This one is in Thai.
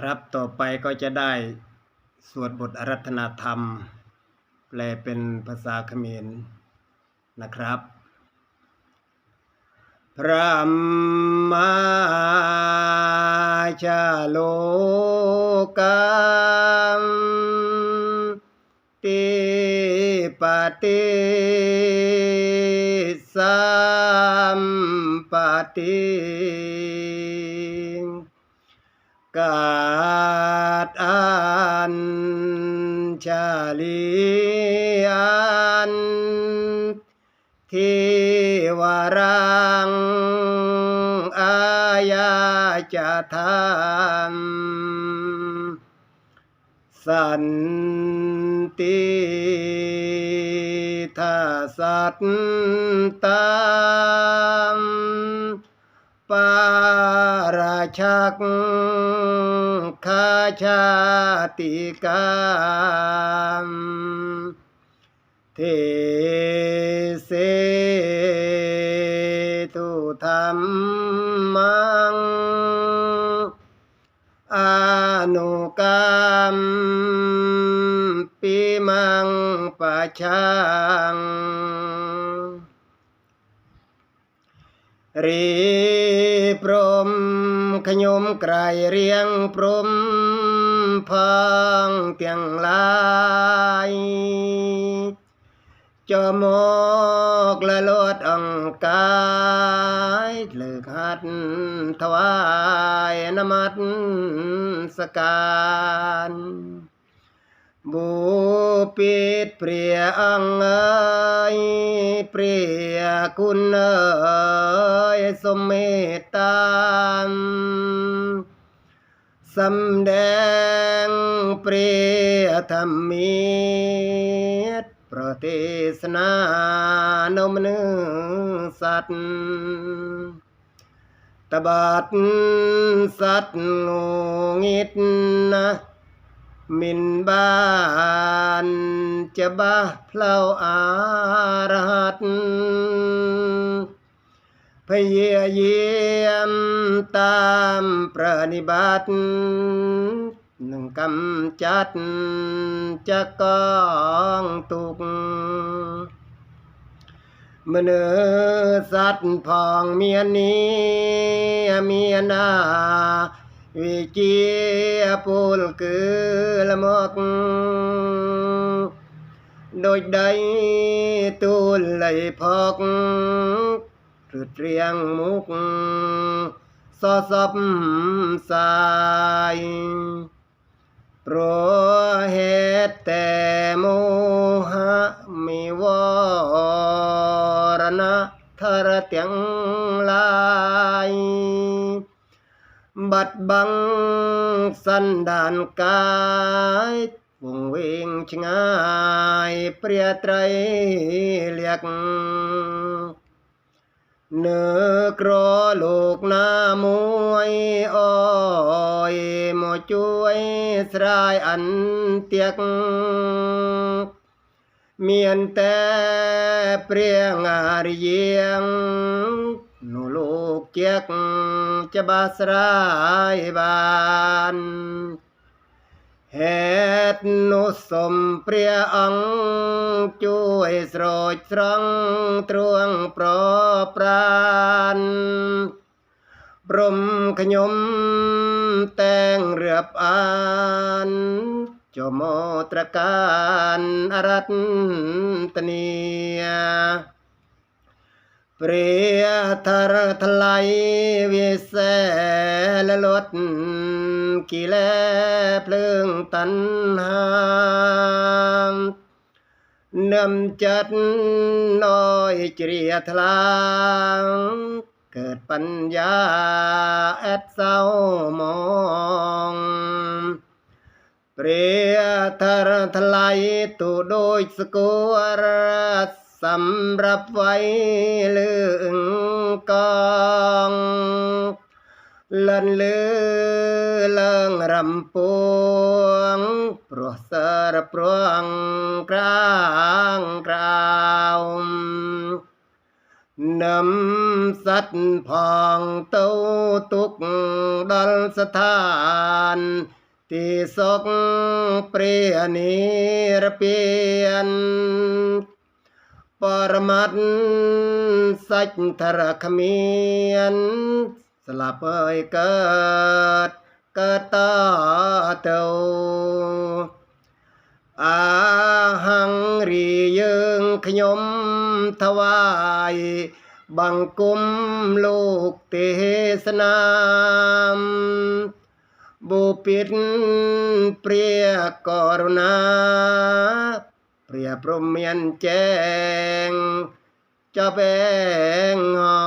ครับต่อไปก็จะได้สวดบทอารัธนาธรรม แปลเป็นภาษาเขมรนะครับ พระมาชาโลกังติปฏิสัมปติ กาดอันชาลีอันทิวรังอาญาจะทำสันติทาสัตตังปาราชัก คาชาติกามเทเสตุธรรมังอนุกรรมปิมังปะชังรีพรม ขยมไกรเรียงพรมพังเตียงลายจอมอกละลดอังกายเลือกหัดถวายนมัสสการบู ปิดเปรียอังเอเปรียคุณเอยสมเมตตามสำแดงเปรียธรรมีตประเทศนานมนุสัตว์ตบัดสัตว์งูงิดนะ มินบานจะบ้าเพลาอารหัตพยเยียมตามประนิบัติหนึ่งกำจัดจะกองตุกมเนอสัตว์พองเมียนี้เมียนา วิจีปูลคือละมกโดยใดตูลไหลพอกหรือเรียงมุกสอสบสายโปรเหตุแต่โมหะมีวรณะทรเตียง បាំងសន្តានកាយវងវែងឆ្ងាយព្រះត្រៃលក្ខនៅក្រលោកណាមួយអើយមកជួយស្រ័យអន្តៀកមានតែព្រះអរិយា នៅលោកជាកចបាស្រ័យបានហេតុនោះសូមព្រះអង្គជួយស្រោចស្រង់ទ្រង់ប្រប្រានព្រមខ្ញុំតែងរៀបអានចមត្រកានអរតនី ព្រះធរថ្លៃវិសេលលត់គីលែភ្លើងតណ្ហានឹមចិត្តណយជ្រាថ្លាកើតបញ្ញាអត់សៅមងព្រះធរថ្លៃទូដូចស្គរ สำรับไว้เรื่องกองลันเลือลิงรำปวงปรวสระปรวงกลางกราวนำสัตว์พองเต้าตุกดลสถานที่สกเปรียนิรเปียน រមត្តសាច់ធរគ្មានស្លាប់ហើយកើតកើតតទៅអាហង្រីយើងខ្ញុំថ្វាយបង្គំលោកទេសនាមបុពិតព្រះករុណា เปรียบพรมยันแจ้งจะแบ่งหอ